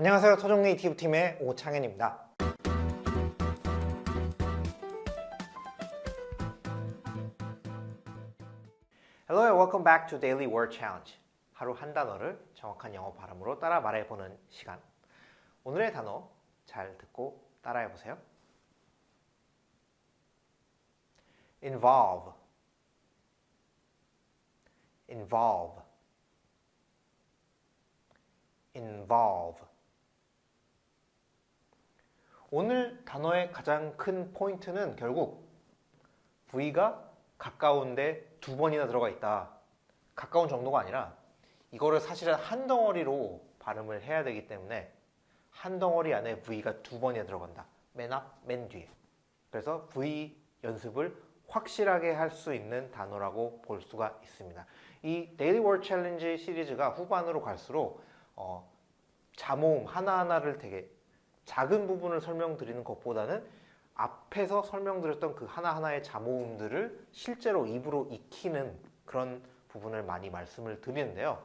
안녕하세요. 토종 네이티브 팀의 오창현입니다. And welcome back to Daily Word Challenge. 하루 한 단어를 정확한 영어 발음으로 따라 말해보는 시간. 오늘의 단어 잘 듣고 따라해보세요. involve, involve, involve. 오늘 단어의 가장 큰 포인트는 결국 V가 가까운데 두 번이나 들어가 있다. 가까운 정도가 아니라 이거를 사실은 한 덩어리로 발음을 해야 되기 때문에 한 덩어리 안에 V가 두 번이나 들어간다. 맨 앞, 맨 뒤에. 그래서 V 연습을 확실하게 할 수 있는 단어라고 볼 수가 있습니다. 이 Daily Word Challenge 시리즈가 후반으로 갈수록 어, 자모음 하나하나를 되게 작은 부분을 설명드리는 것보다는 앞에서 설명드렸던 그 하나하나의 자모음들을 실제로 입으로 익히는 그런 부분을 많이 말씀을 드리는데요.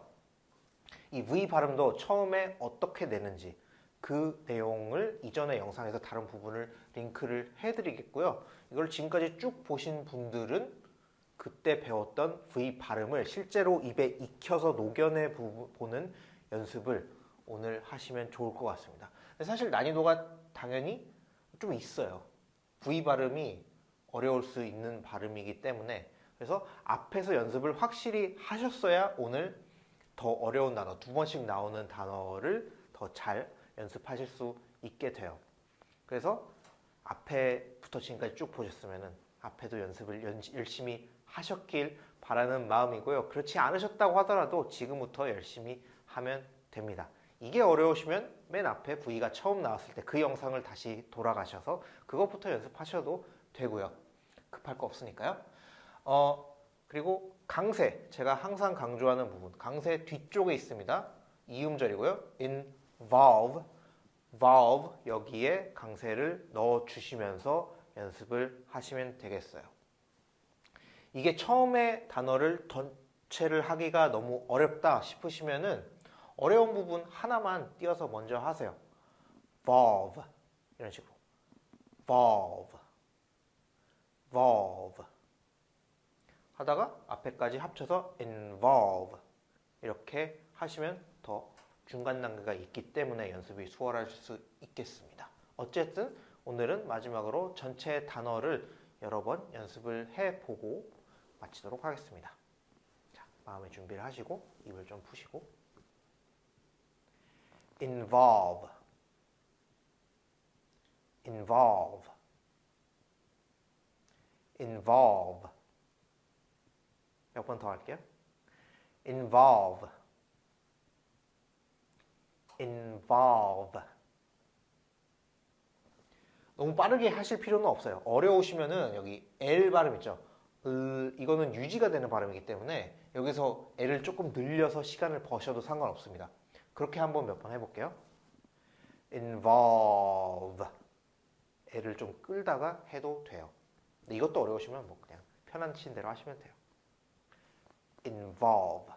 이 V 발음도 처음에 어떻게 내는지 그 내용을 이전의 영상에서 다른 부분을 링크를 해드리겠고요. 이걸 지금까지 쭉 보신 분들은 그때 배웠던 V 발음을 실제로 입에 익혀서 녹여내 부- 보는 연습을 오늘 하시면 좋을 것 같습니다. 사실 난이도가 당연히 좀 있어요. V 발음이 어려울 수 있는 발음이기 때문에 그래서 앞에서 연습을 확실히 하셨어야 오늘 더 어려운 단어 두 번씩 나오는 단어를 더 잘 연습하실 수 있게 돼요. 그래서 앞에부터 지금까지 쭉 보셨으면은 앞에도 연습을 연- 열심히 하셨길 바라는 마음이고요. 그렇지 않으셨다고 하더라도 지금부터 열심히 하면 됩니다. 이게 어려우시면 맨 앞에 V가 처음 나왔을 때 그 영상을 다시 돌아가셔서 그것부터 연습하셔도 되고요. 급할 거 없으니까요. 어, 그리고 강세, 제가 항상 강조하는 부분. 강세 뒤쪽에 있습니다. 이음절이고요. involve, valve 여기에 강세를 넣어 주시면서 연습을 하시면 되겠어요. 이게 처음에 단어를 전체를 하기가 너무 어렵다 싶으시면은 어려운 부분 하나만 띄어서 먼저 하세요. valve 이런 식으로 valve valve 하다가 앞에까지 합쳐서 involve 이렇게 하시면 더 중간 단계가 있기 때문에 연습이 수월할 수 있겠습니다. 어쨌든 오늘은 마지막으로 전체 단어를 여러 번 연습을 해보고 마치도록 하겠습니다. 자, 마음의 준비를 하시고 입을 좀 푸시고 involve involve involve 몇 번 더 할게요. involve involve 너무 빠르게 하실 필요는 없어요. 어려우시면은 여기 L 발음 있죠. 으, 이거는 유지가 되는 발음이기 때문에 여기서 L을 조금 늘려서 시간을 버셔도 상관없습니다. 그렇게 한번 몇 번 해볼게요. involve L을 좀 끌다가 해도 돼요. 이것도 어려우시면 뭐 그냥 편한 치는 대로 하시면 돼요. involve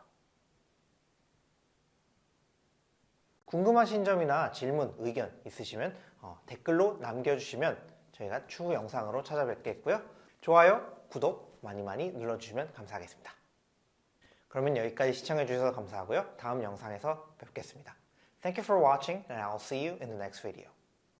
궁금하신 점이나 질문, 의견 있으시면 어, 댓글로 남겨주시면 저희가 추후 영상으로 찾아뵙겠고요. 좋아요, 구독 많이 많이 눌러주시면 감사하겠습니다. 그러면 여기까지 시청해 주셔서 감사하고요. 다음 영상에서 뵙겠습니다. Thank you for watching and I'll see you in the next video.